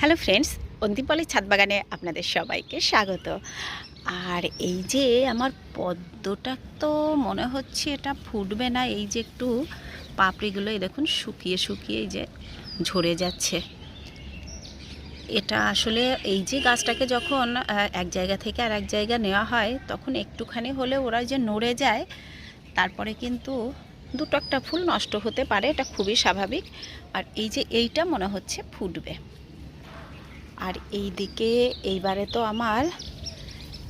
Hello friends অন্তিমপলি ছাদ বাগানে আপনাদের সবাইকে স্বাগত। আর এই যে আমার পদ্মটা তো মনে হচ্ছে এটা ফুটবে না, এই যে একটু পাপড়িগুলো, এই দেখুন শুকিয়ে শুকিয়ে এই যে ঝরে যাচ্ছে। এটা আসলে এই যে গাছটাকে যখন এক জায়গা থেকে আর এক জায়গা নেওয়া হয়, তখন একটুখানি হলে ওরা যে নড়ে যায়, তারপরে কিন্তু দুটো একটা ফুল নষ্ট হতে পারে, এটা খুবই স্বাভাবিক। আর এই যে এইটা মনে হচ্ছে ফুটবে। আর এই দিকে এইবারে তো আমার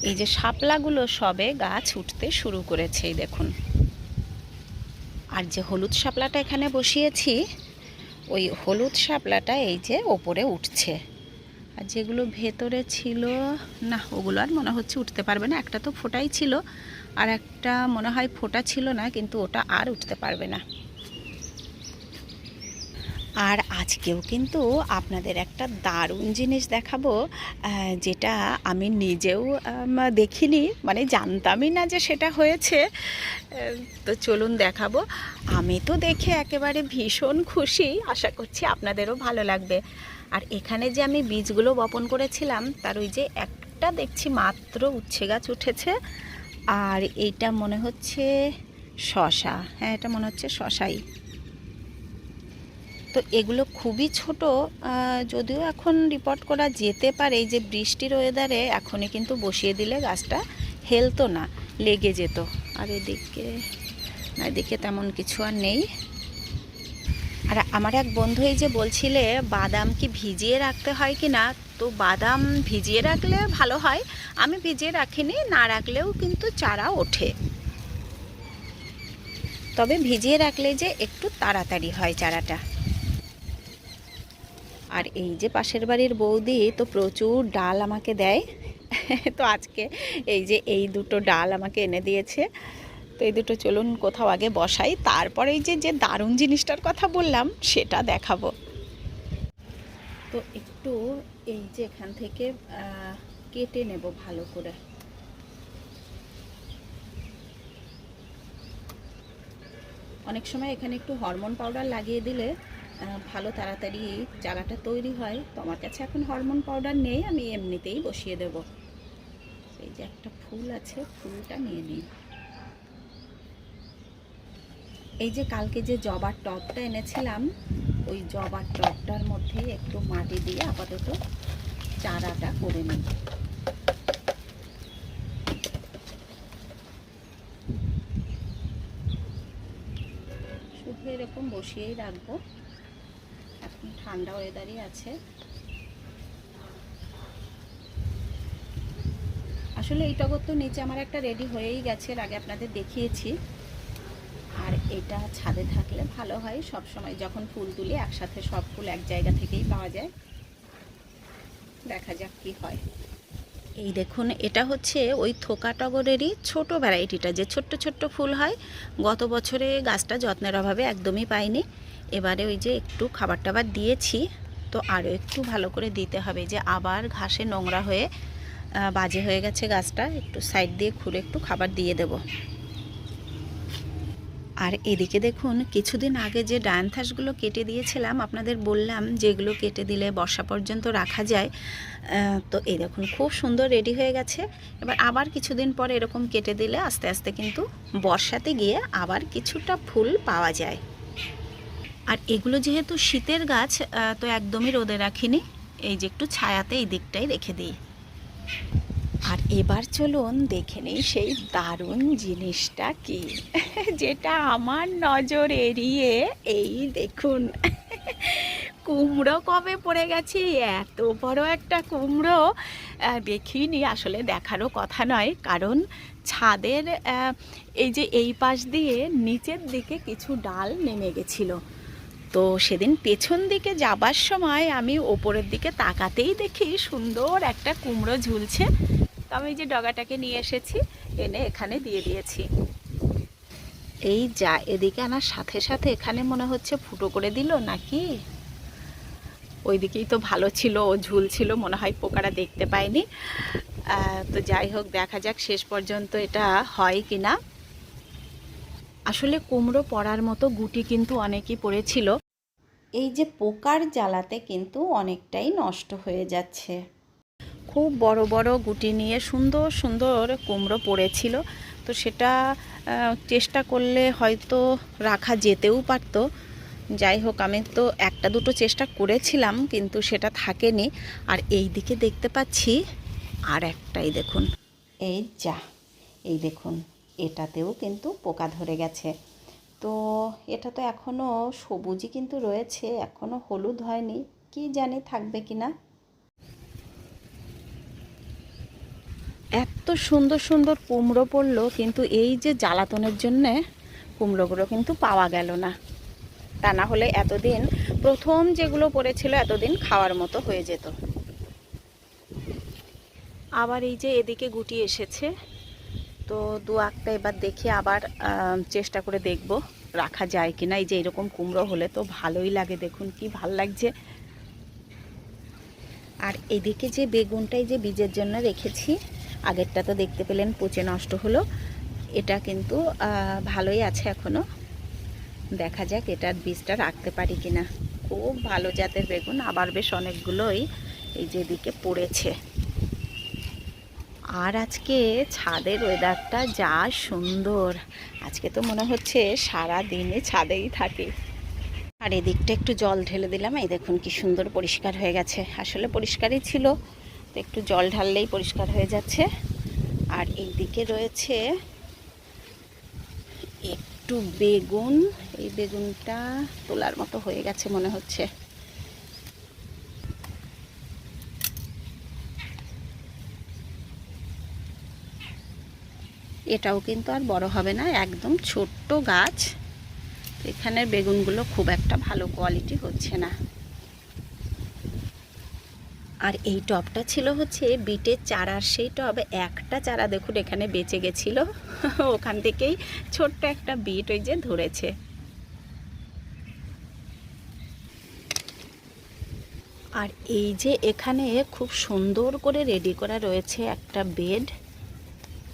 এই যে শাপলাগুলো সবে গাছ উঠতে শুরু করেছে দেখুন। আর যে হলুদ শাপলাটা এখানে বসিয়েছি, ওই হলুদ শাপলাটা এই যে ওপরে উঠছে। আর যেগুলো ভেতরে ছিল, না, ওগুলো আর মনে হচ্ছে উঠতে পারবে না। একটা তো ফোটাই ছিল, আর একটা মনে হয় ফোটা ছিল না, কিন্তু ওটা আর উঠতে পারবে না। আর আজকেও কিন্তু আপনাদের একটা দারুণ জিনিস দেখাবো যেটা আমি নিজেও দেখিনি মানে জানতামই না যে সেটা হয়েছে। তো চলুন দেখাবো। আমি তো দেখে একেবারে ভীষণ খুশি, আশা করছি আপনাদেরও ভালো লাগবে। আর এখানে যে আমি বীজগুলো বপন করেছিলাম, তার ওই যে একটা দেখছি মাত্র উচ্ছে গাছ উঠেছে। আর এইটা মনে হচ্ছে শশা হ্যাঁ এটা মনে হচ্ছে শশাই। তো এগুলো খুবই ছোট যদিও এখন রিপোর্ট করা যেতে পারে যে বৃষ্টির ওয়েদারে এখনই কিন্তু বসিয়ে দিলে গাছটা হেলতো না, লেগে যেত। আর এদিকে, না, এদিকে তেমন কিছু আর নেই। আর আমার এক বন্ধু এই যে বলছিলে, বাদাম কি ভিজিয়ে রাখতে হয় কি না? তো বাদাম ভিজিয়ে রাখলে ভালো হয়, আমি ভিজিয়ে রাখিনি, না রাখলেও কিন্তু চারা ওঠে। তবে ভিজিয়ে রাখলে যে একটু তাড়াতাড়ি হয় চারাটা। আর এই যে পাশের বাড়ির বৌদি তো প্রচুর ডাল আমাকে দেয়। তো আজকে এই যে এই দুটো ডাল আমাকে এনে দিয়েছে। তো এই দুটো চলুন কোথাও আগে বসাই। তারপরে এই যে যে দারুণ জিনিসটার কথা বললাম, সেটা দেখাবো। তো একটু এই যে এখান থেকে কেটে নেব ভালো করে। অনেক সময় এখানে একটু হরমোন পাউডার লাগিয়ে দিলে ভালো তাড়াতাড়ি চারাটা তৈরি হয়। তো আমার কাছে এখন হরমোন পাউডার নেই, আমি এমনিতেই বসিয়ে দেব। এই যে একটা ফুল আছে, ফুলটা নিয়ে নিই। এই যে কালকে যে জবার টবটা এনেছিলাম, ওই জবার টবটার মধ্যে একটু মাটি দিয়ে আপাতত চারাটা করে নিই। শুধু এরকম বসিয়েই রাখব। এখন ঠান্ডা ওয়েদারই আছে। আসলে এই টগর তো নিচে আমার একটা রেডি হয়েই গেছে আগে আপনাদের দেখিয়েছি। আর এটা ছাদে থাকলে ভালো হয় সব সময় যখন ফুল তুলি একসাথে সব ফুল এক জায়গা থেকেই পাওয়া যায়। দেখা যাক কি হয়। এই দেখুন, এটা হচ্ছে ওই থোকা টগরেরই ছোটো ভ্যারাইটিটা। যে ছোট্ট ছোট্ট ফুল হয়, গত বছরে গাছটা যত্নের অভাবে একদমই পাইনি। এবারে ওই যে একটু খাবার টাবার দিয়েছি, তো আরও একটু ভালো করে দিতে হবে। যে আবার ঘাসে নোংরা হয়ে বাজে হয়ে গেছে গাছটা, একটু সাইড দিয়ে খুলে একটু খাবার দিয়ে দেব। আর এদিকে দেখুন, কিছুদিন আগে যে ডায়ান্থাসগুলো কেটে দিয়েছিলাম, আপনাদের বললাম যেগুলো কেটে দিলে বর্ষা পর্যন্ত রাখা যায়। তো এই দেখুন, খুব সুন্দর রেডি হয়ে গেছে। এবার আবার কিছুদিন পরে এরকম কেটে দিলে আস্তে আস্তে কিন্তু বর্ষাতে গিয়ে আবার কিছুটা ফুল পাওয়া যায়। আর এগুলো যেহেতু শীতের গাছ তো একদমই রোদে রাখিনি। এই যে একটু ছায়াতে এই দিকটাই রেখে দিই। আর এবার চলুন দেখে নেই সেই দারুণ জিনিসটা কি? যেটা আমার নজর এড়িয়ে, এই দেখুন, কুমড়ো কবে পড়ে গেছে? এত বড় একটা কুমড়ো দেখিনি, আসলে দেখারও কথা নয়। কারণ ছাদের এই যে এই পাশ দিয়ে নিচের দিকে কিছু ডাল নেমে গেছিল। তো সেদিন পেছন দিকে যাবার সময় আমি ওপরের দিকে তাকাতেই দেখি সুন্দর একটা কুমড়ো ঝুলছে। তো আমি যে ডগাটাকে নিয়ে এসেছি এনে এখানে দিয়ে দিয়েছি। এই যা এদিকে আনার সাথে সাথে এখানে মনে হচ্ছে ফুটো করে দিল নাকি? ওইদিকেই তো ভালো ছিল ও ঝুলছিল মনে হয় পোকারা দেখতে পায়নি। তো যাই হোক দেখা যাক শেষ পর্যন্ত এটা হয় কি না আসলে কুমড়ো পড়ার মতো গুটি কিন্তু অনেকই পড়েছিল। এই যে পোকার জ্বালাতে কিন্তু অনেকটাই নষ্ট হয়ে যাচ্ছে। খুব বড় বড় গুটি নিয়ে সুন্দর সুন্দর কুমড়ো পড়েছিল। তো সেটা চেষ্টা করলে হয়তো রাখা যেতেও পারতো। যাই হোক, আমি তো একটা দুটো চেষ্টা করেছিলাম, কিন্তু সেটা থাকেনি। আর এই দিকে দেখতে পাচ্ছি, আর একটাই দেখুন। এই যা, এই দেখুন, এটাতেও কিন্তু পোকা ধরে গেছে। তো এটা তো এখনও সবুজই কিন্তু রয়েছে এখনও হলুদ হয়নি, কি জানি থাকবে কি না এত সুন্দর সুন্দর কুমড়ো পড়ল, কিন্তু এই যে জ্বালাতনের জন্যে কুমড়োগুলো কিন্তু পাওয়া গেল না। তা না হলে এতদিন প্রথম যেগুলো পড়েছিল এতদিন খাওয়ার মতো হয়ে যেত। আবার এই যে এদিকে গুটি এসেছে, তো দু একটা এবার দেখে আবার চেষ্টা করে দেখব রাখা যায় কি না এই যে এরকম কুমড়ো হলে তো ভালোই লাগে, দেখুন কি ভালো লাগছে। আর এদিকে যে বেগুনটাই যে বীজের জন্য রেখেছি আগেরটা তো দেখতে পেলেন, পচে নষ্ট হলো। এটা কিন্তু ভালোই আছে এখনও। দেখা যাক এটার বীজটা রাখতে পারি কিনা। খুব ভালো জাতের বেগুন, আবার বেশ অনেকগুলোই এই যে এদিকে পড়েছে। আর আজকে ছাদের ওয়েদারটা যা সুন্দর। আজকে তো মনে হচ্ছে সারা দিনে ছাদেই থাকে। আর এদিকটা একটু জল ঢেলে দিলাম, এই দেখুন কি সুন্দর পরিষ্কার হয়ে গেছে। আসলে পরিষ্কারই ছিল। একটু জল ঢাললেই পরিষ্কার হয়ে যাচ্ছে। আর এই দিকে রয়েছে একটু বেগুন। এই বেগুনটা তোলার মতো হয়ে গেছে মনে হচ্ছে। এটাও কিন্তু আর বড় হবে না, একদম ছোট্ট গাছ। এখানের বেগুনগুলো খুব একটা ভালো কোয়ালিটি হচ্ছে না। আর এই টবটা ছিল হচ্ছে বিটের চারার, সেই টব একটা চারা দেখুন এখানে বেঁচে গেছিল। ওখান থেকেই ছোট্ট একটা বিট ওই যে ধরেছে। আর এই যে এখানে খুব সুন্দর করে রেডি করা রয়েছে একটা বেড।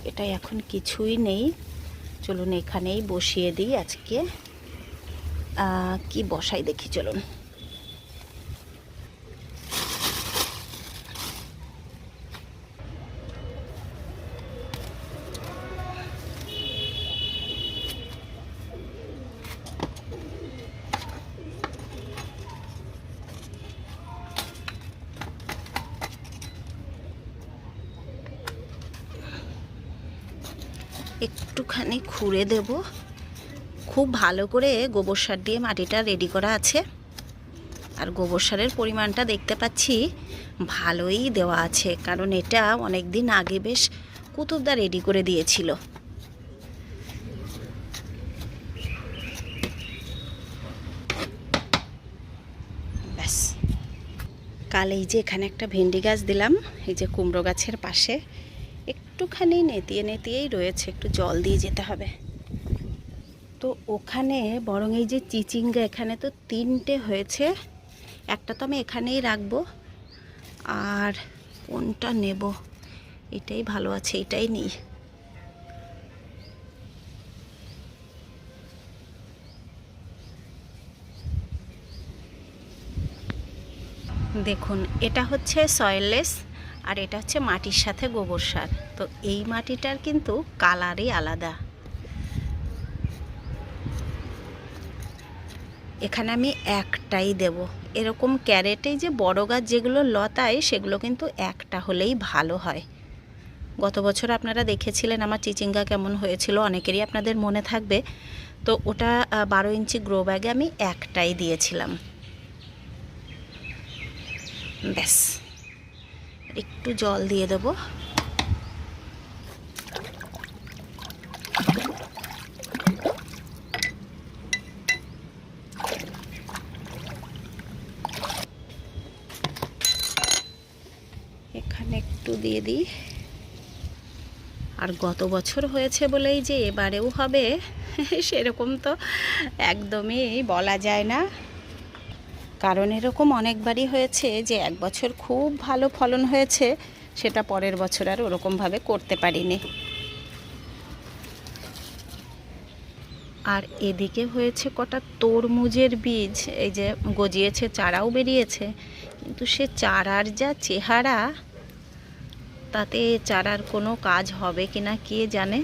এটা এখন কিছুই নেই। চলুন এখানেই বসিয়ে দিই আজকে। কি বসাই দেখি, চলুন। একটুখানি খুঁড়ে দেব। খুব ভালো করে গোবর সার দিয়ে মাটিটা রেডি করা আছে। আর গোবর সারের পরিমাণটা দেখতে পাচ্ছি ভালোই দেওয়া আছে, কারণ এটা অনেক দিন আগে বেশ কুতুবদা রেডি করে দিয়েছিল। ব্যাস। কাল এই যে এখানে একটা ভেন্ডি গাছ দিলাম, এই যে কুমড়ো গাছের পাশে। একটুখানি নেতিয়ে নেতিয়েই রয়েছে, একটু জল দিয়ে যেতে হবে। তো ওখানে বরং এই যে চিচিঙ্গা এখানে তো তিনটে হয়েছে, একটা তো আমি এখানেই রাখব। আর কোনটা নেব? এটাই ভালো আছে, এটাই নিই। দেখুন, এটা হচ্ছে সয়েললেস আর এটা হচ্ছে মাটির সাথে গোবর সার। তো এই মাটিটার কিন্তু কালারই আলাদা। এখানে আমি একটাই দেব। এরকম ক্যারেটেই যে বড় গাছ যেগুলো লতায়, সেগুলো কিন্তু একটা হলেই ভালো হয়। গত বছর আপনারা দেখেছিলেন আমার চিচিঙ্গা কেমন হয়েছিল, অনেকেরই আপনাদের মনে থাকবে। তো ওটা বারো ইঞ্চি গ্রো ব্যাগে আমি একটাই দিয়েছিলাম। ব্যাস। একটু জল দিয়ে দেবো। এখানে একটু দিয়ে দিই। আর গত বছর হয়েছে বলেই যে এবারেও হবে, সেরকম তো একদমই বলা যায় না। কারণ এরকম অনেকবারই হয়েছে যে এক বছর খুব ভালো ফলন হয়েছে, সেটা পরের বছর আর ওরকমভাবে করতে পারিনি। আর এদিকে হয়েছে কটা তরমুজের বীজ, এই যে গজিয়েছে, চারাও বেরিয়েছে। কিন্তু সে চারার যা চেহারা, তাতে চারার কোনো কাজ হবে কি না কে জানে?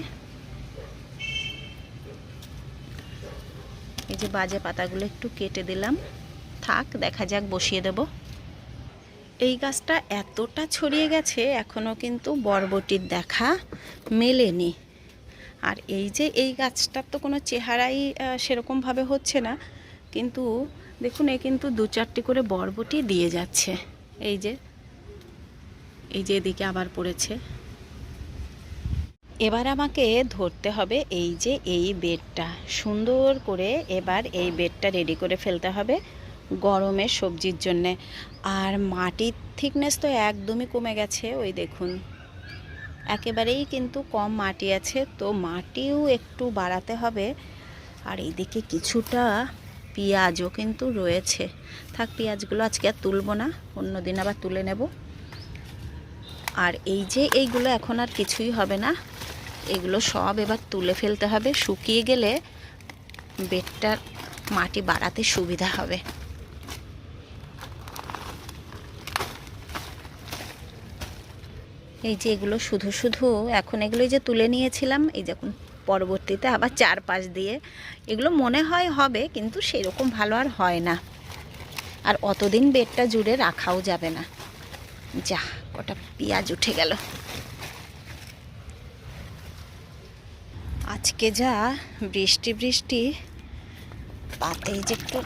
এই যে বাজে পাতাগুলো একটু কেটে দিলাম। থাক, দেখা যাক, বসিয়ে দেব। এই গাছটা এতটা ছড়িয়ে গেছে এখনও কিন্তু বরবটির দেখা মেলেনি। আর এই যে এই গাছটার তো কোনো চেহারাই সেরকমভাবে হচ্ছে না। কিন্তু দেখুন, এ কিন্তু দু চারটি করে বরবটি দিয়ে যাচ্ছে। এই যে এই যে এদিকে আবার পড়েছে। এবার আমাকে ধরতে হবে এই যে এই বেডটা। সুন্দর করে এবার এই বেডটা রেডি করে ফেলতে হবে। গরমের সবজির জন্যে। আর মাটির থিকনেস তো একদমই কমে গেছে, ওই দেখুন। একেবারেই কিন্তু কম মাটি আছে, তো মাটিও একটু বাড়াতে হবে। আর এইদিকে কিছুটা পেঁয়াজও কিন্তু রয়েছে। থাক, পেঁয়াজগুলো আজকে আর তুলবো না, অন্য দিন আবার তুলে নেব। আর এই যে এইগুলো এখন আর কিছুই হবে না, এগুলো সব এবার তুলে ফেলতে হবে। শুকিয়ে গেলে বেডটার মাটি বাড়াতে সুবিধা হবে। এই যে এগুলো শুধু শুধু, এখন এগুলো যে তুলে নিয়েছিলাম, এই দেখুন পরবর্তীতে আবার চারপাশ দিয়ে, এগুলো মনে হয় হবে, কিন্তু সেরকম ভালো আর হয় না। আর অতদিন বেডটা জুড়ে রাখাও যাবে না। যা, কটা পেঁয়াজ উঠে গেল। আজকে যা বৃষ্টি বৃষ্টি পাতে যে একটু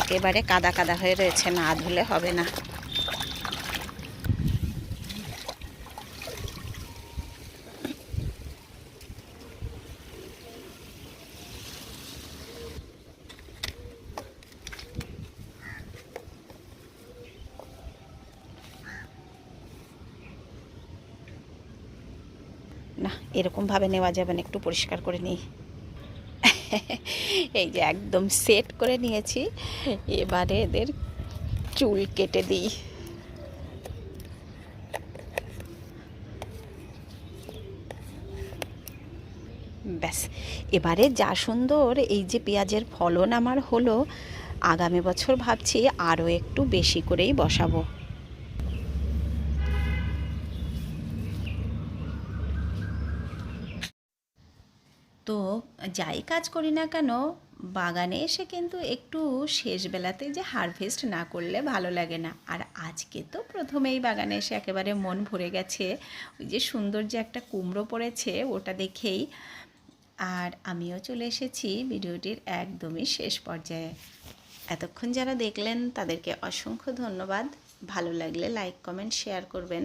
একেবারে কাদা কাদা হয়ে রয়েছে, না ধুলে হবে না। না এরকমভাবে নেওয়া যাবে না, একটু পরিষ্কার করে নিই। এই যে একদম সেট করে নিয়েছি। এবারে এদের চুল কেটে দিই। ব্যাস, এবারে যা সুন্দর, এই যে পেঁয়াজের ফলন আমার হলো, আগামী বছর ভাবছি আরও একটু বেশি করেই বসাবো তো যাই কাজ করি না কেন, বাগানে এসে কিন্তু একটু শেষ বেলাতে যে হারভেস্ট না করলে ভালো লাগে না। আর আজকে তো প্রথমেই বাগানে এসে একেবারে মন ভরে গেছে, ওই যে সুন্দর যে একটা কুমড়ো পড়েছে ওটা দেখেই। আর আমিও চলে এসেছি ভিডিওটির একদমই শেষ পর্যায়ে। এতক্ষণ যারা দেখলেন তাদেরকে অসংখ্য ধন্যবাদ। ভালো লাগলে লাইক কমেন্ট শেয়ার করবেন।